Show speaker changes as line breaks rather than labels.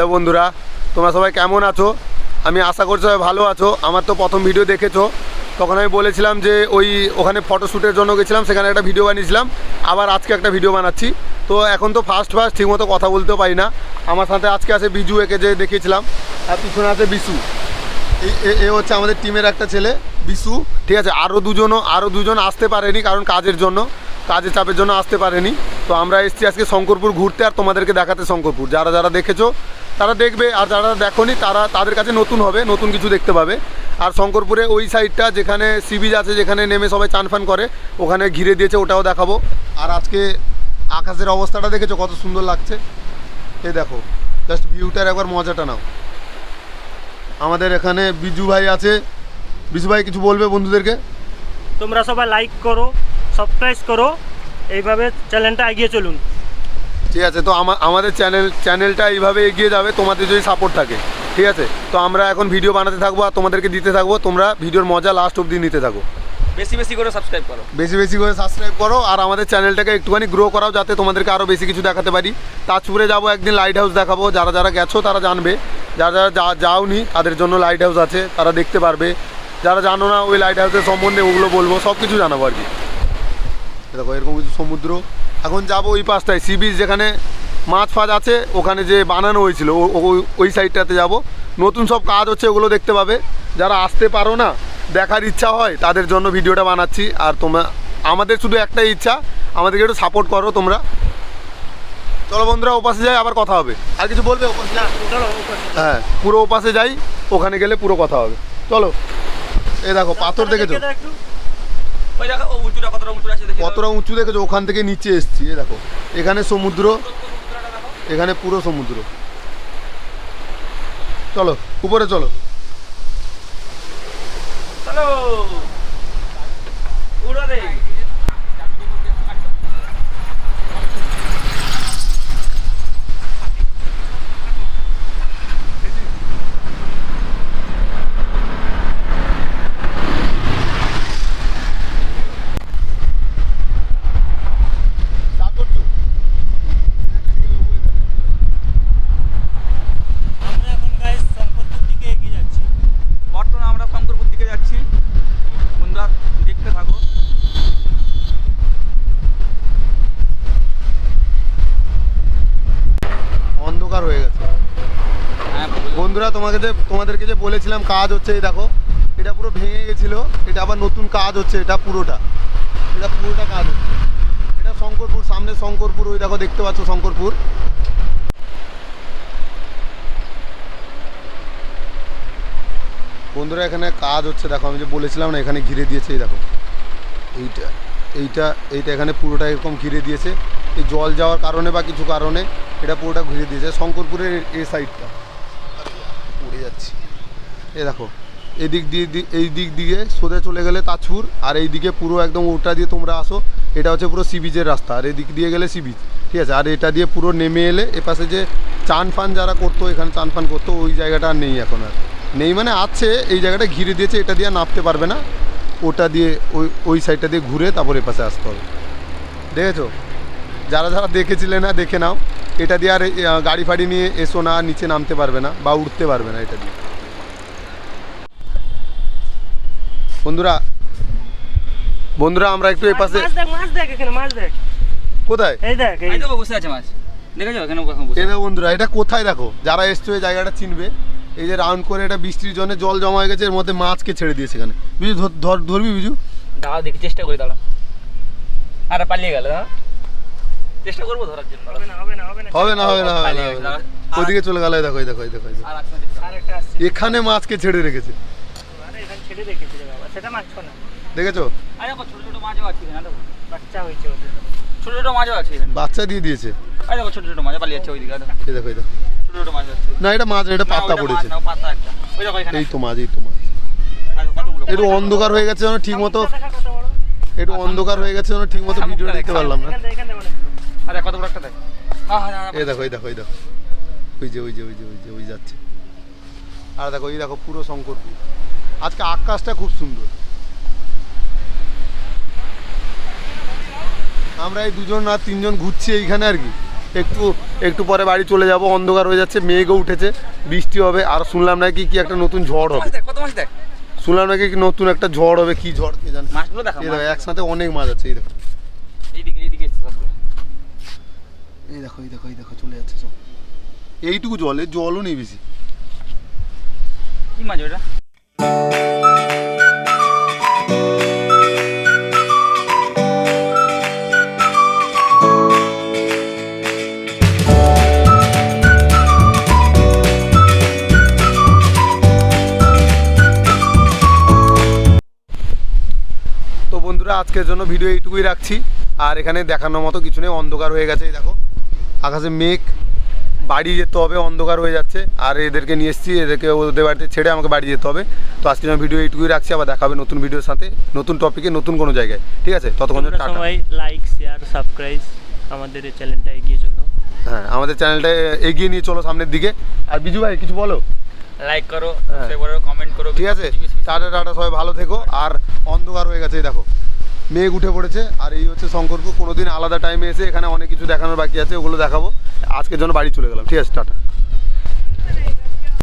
Hello বন্ধুরা, তোমরা সবাই কেমন আছো? আমি আশা করছি সবাই ভালো আছো। আমার তো প্রথম ভিডিও দেখেছ। তখন আমি বলেছিলাম যে ওই ওখানে ফটোশ্যুটের জন্য গেছিলাম, সেখানে একটা ভিডিও বানিয়েছিলাম। আবার আজকে একটা ভিডিও বানাচ্ছি। তো এখন তো ফার্স্ট ফার্স্ট ঠিকমতো কথা বলতেও পারি না। আমার সাথে আজকে আছে বিজু, একে যে দেখিয়েছিলাম। আর পিছনে আছে বিশু। এ- হচ্ছে আমাদের টিমের একটা ছেলে, বিশু। ঠিক আছে আরও দুজনও আরও দুজন আসতে পারেনি কারণ কাজের জন্য। কাজের চাপের জন্য আসতে পারেনি। তো আমরা এসছি আজকে শঙ্করপুর ঘুরতে আর তোমাদেরকে দেখাতে শঙ্করপুর। যারা যারা দেখেছ, তারা দেখবে আর যারা দেখোনি, তারা তাদের কাছে নতুন হবে, নতুন কিছু দেখতে পাবে। আর শঙ্করপুরে ওই সাইডটা যেখানে সি বিচ আছে, যেখানে নেমে সবাই চান ফান করে, ওখানে ঘিরে দিয়েছে, ওটাও দেখাবো। আর আজকে আকাশের অবস্থাটা দেখেছ, কত সুন্দর লাগছে। এ দেখো জাস্ট ভিউটার একবার মজাটা নাও। আমাদের এখানে বিজু ভাই আছে। বিজু ভাই, কিছু বলবে বন্ধুদেরকে?
তোমরা সবাই লাইক করো সাবস্ক্রাইব করো। এইভাবে চ্যানেলটা এগিয়ে চলুন।
ঠিক আছে তো আমাদের চ্যানেল চ্যানেলটা এইভাবে এগিয়ে যাবে তোমাদের যদি সাপোর্ট থাকে ঠিক আছে? তো আমরা এখন ভিডিও বানাতে থাকব আর তোমাদেরকে দিতে থাকব তোমরা ভিডিওর মজা লাস্ট অবধি নিতে থাকো।
বেশি বেশি করে সাবস্ক্রাইব করো।
বেশি বেশি করে সাবস্ক্রাইব করো আর আমাদের চ্যানেলটাকে একটুখানি গ্রো করাও যাতে তোমাদেরকে আরও বেশি কিছু দেখাতে পারি। তাজপুরে যাব একদিন লাইট হাউস দেখাবো। যারা যারা গেছো তারা জানবে। যারা যারা যা- যাওনি তাদের জন্য লাইট হাউস আছে তারা দেখতে পারবে। যারা জানো না ওই লাইট হাউসের সম্বন্ধে ওগুলো বলব সব কিছু জানাব আর কি। দেখো এরকম কিছু সমুদ্র। এখন যাব ওই পাশটায় সি বিচ যেখানে মাছ ফাছ আছে ওখানে যে বানানো হয়েছিল ওই সাইডটাতে যাব। নতুন সব কাজ হচ্ছে ওগুলো দেখতে পাবে। যারা আসতে পারো না দেখার ইচ্ছা হয় তাদের জন্য ভিডিওটা বানাচ্ছি। আর তোমরা আমাদের শুধু একটাই ইচ্ছা আমাদেরকে একটু সাপোর্ট করো তোমরা। চলো বন্ধুরা ওপাশে যাই আবার কথা হবে। আর কিছু বলবে। হ্যাঁ পুরো ওপাশে যাই ওখানে গেলে পুরো কথা হবে। চলো। এই দেখো পাথর দেখেছ?
একটু।
ওই দেখো উঁচুটা কতটা উঁচু আছে দেখে
কতটা উঁচু দেখেছ? ওখান থেকে নিচে এসছি এ দেখো। এখানে সমুদ্র এখানে পুরো সমুদ্র। চলো উপরে চলো।
চলো। উড়ো রে
আমরা এখন guys শঙ্করপুর দিকে এগিয়ে যাচ্ছি
বর্তমানে আমরা শঙ্করপুর দিকে যাচ্ছি বন্ধুরা দেখতে থাকো
অন্ধকার হয়ে গেছে
হ্যাঁ
বন্ধুরা, তোমাকে যে, তোমাদেরকে যে বলেছিলাম কাজ হচ্ছে, এই দেখো, এটা পুরো ভেঙে গেছিল, এটা আবার নতুন কাজ হচ্ছে, এটা পুরোটা এটা পুরোটা কাজ হচ্ছে। এটা শঙ্করপুর, সামনে শঙ্করপুর, ওই দেখো, দেখতে পাচ্ছ শঙ্করপুর। বন্ধুরা, এখানে কাজ হচ্ছে, দেখো, আমি যে বলেছিলাম না, এখানে ঘিরে দিয়েছে, এই দেখো। এইটা এইটা এইটা এখানে পুরোটা এরকম ঘিরে দিয়েছে। এই জল যাওয়ার কারণে বা কিছু কারণে এটা পুরোটা ঘিরে দিয়েছে, শঙ্করপুরের এই সাইডটা পড়ে যাচ্ছি। এই দেখো, এদিক দিয়ে এই দিক দিয়ে সোজা চলে গেলে তাজপুর, আর এই দিকে পুরো একদম ওটা দিয়ে তোমরা আসো, এটা হচ্ছে পুরো সি বিচের রাস্তা, আর এদিক দিয়ে গেলে সি বিচ ঠিক আছে? আর এটা দিয়ে পুরো নেমে এলে এপাশে যে চান ফান যারা করতো, এখানে চান ফান করতো, ওই জায়গাটা আর নেই এখন আর। নেই মানে আছে, এই জায়গাটা ঘিরে দিয়েছে, এটা দিয়ে নামতে পারবে না। ওটা দিয়ে ওই ওই সাইডটা দিয়ে ঘুরে তারপর এপাশে আসতে হবে। দেখেছ? যারা যারা দেখেছিলে না দেখে নাও। এটা দিয়ে আর গাড়ি ফাড়ি নিয়ে এসো না নিচে নামতে পারবে না বা উঠতে পারবে না এটা দিয়ে। বন্ধুরা বন্ধুরা আমরা একটু এ পাশে
মাছ দেখ মাছ দেখ এখানে মাছ দেখ।
কোথায়?
এই দেখ এই
এই তো বসে আছে মাছ। এখানে বসে
দেখো বন্ধুরা এটা কোথায় দেখো? যারা এসছো এই জায়গাটা চিনবে। এই যে রাউন্ড করে এটা বৃষ্টির জন্য জল জমা হয়ে গেছে এর মধ্যে মাছকে ছেড়ে দিয়েছে এখানে। বিজু ধর- ধর ধরবি বিজু?
দাঁড়া দেখি চেষ্টা করি দাঁড়া আরে পালিয়ে গেল হ্যাঁ? চেষ্টা করব ধরার জন্য।
হবে না হবে না হবে না।
হবে না হবে না হবে না। ওইদিকে চলে গেল দেখো দেখো দেখো এখানে মাছকে ছেড়ে রেখেছে।
ছেড়ে রেখেছি বাবা। সেটা মাছ না।
দেখেছ?
আরে ছোট ছোট মাছও আছে
বাচ্চা হয়েছে ওদের।
ছোট ছোট মাছও আছে
বাচ্চা দিয়ে দিয়েছে।
আরে দেখো ছোট ছোট মাছ পালিয়ে যাচ্ছে ওইদিকে দেখো।
দেখো দেখো।
ছোট ছোট মাছ আছে।
না এটা মাছ না, এটা পাতা পড়েছে।
মাছ পাতা একটা। ওই দেখো এখানে।
এই তো মাছ এই তো মাছ। একটু অন্ধকার হয়ে গেছে যেন ঠিক মতো একটু অন্ধকার হয়ে গেছে যেন ঠিক মতো ভিডিও দেখতে পারলাম না।
আরে কত বড় একটা দেখ। আহ, আরে, আরে,
এই দেখো এই দেখো এই দেখো। ওই যে ওই যে ওই যে ওই যে ওই যাচ্ছে। আর দেখো এই দেখো পুরো শঙ্করপুর। আজকে আকাশটা খুব সুন্দর। আমরা এই দুজন আর তিনজন ঘুরছি এইখানে আর কি। একটু একটু পরে বাড়ি চলে যাব অন্ধকার হয়ে যাচ্ছে মেঘও উঠেছে বৃষ্টি হবে আর শুনলাম নাকি কি একটা নতুন ঝড় হবে। শুনলাম নাকি কি নতুন একটা ঝড় হবে কি ঝড় কে জানে। একসাথে অনেক মাছ আছে এই দেখো। এই দেখো এই দেখো এই দেখো চলে যাচ্ছে সব। এইটুকু জল জলও নেই বেশি।
কি মাছ ওটা?
তো বন্ধুরা আজকের জন্য ভিডিও এইটুকুই রাখছি। আর এখানে দেখানোর মতো কিছু নেই অন্ধকার হয়ে গেছে এই দেখো। আকাশে মেঘ বাড়ি যেতে হবে অন্ধকার হয়ে যাচ্ছে। আর এদেরকে নিয়ে এসেছি এদেরকে ওদের বাড়িতে ছেড়ে আমাকে বাড়ি যেতে হবে। তো আজকে জন্য ভিডিও এইটুকুই রাখছি আবার দেখাবে নতুন ভিডিওর সাথে নতুন টপিকে নতুন কোনো জায়গায়। ঠিক আছে? ততক্ষণ
সবাই লাইক শেয়ার সাবস্ক্রাইব আমাদের এই চ্যানেলটা এগিয়ে চলো।
হ্যাঁ আমাদের চ্যানেলটা এগিয়ে নিয়ে চলো সামনের দিকে। আর বিজু ভাই কিছু বলো?
লাইক করো
হ্যাঁ।
করো কমেন্ট করো
ঠিক আছে। টাটা টাটা সবাই ভালো থেকো। আর অন্ধকার হয়ে গেছে দেখো। মেঘ উঠে পড়েছে, আর এই হচ্ছে শঙ্করপুর। কোনো দিন আলাদা টাইমে এসে এখানে অনেক কিছু দেখানোর বাকি আছে, ওগুলো দেখাবো। আজকের জন্য বাড়ি চলে গেলাম। ঠিক আছে, টাটা।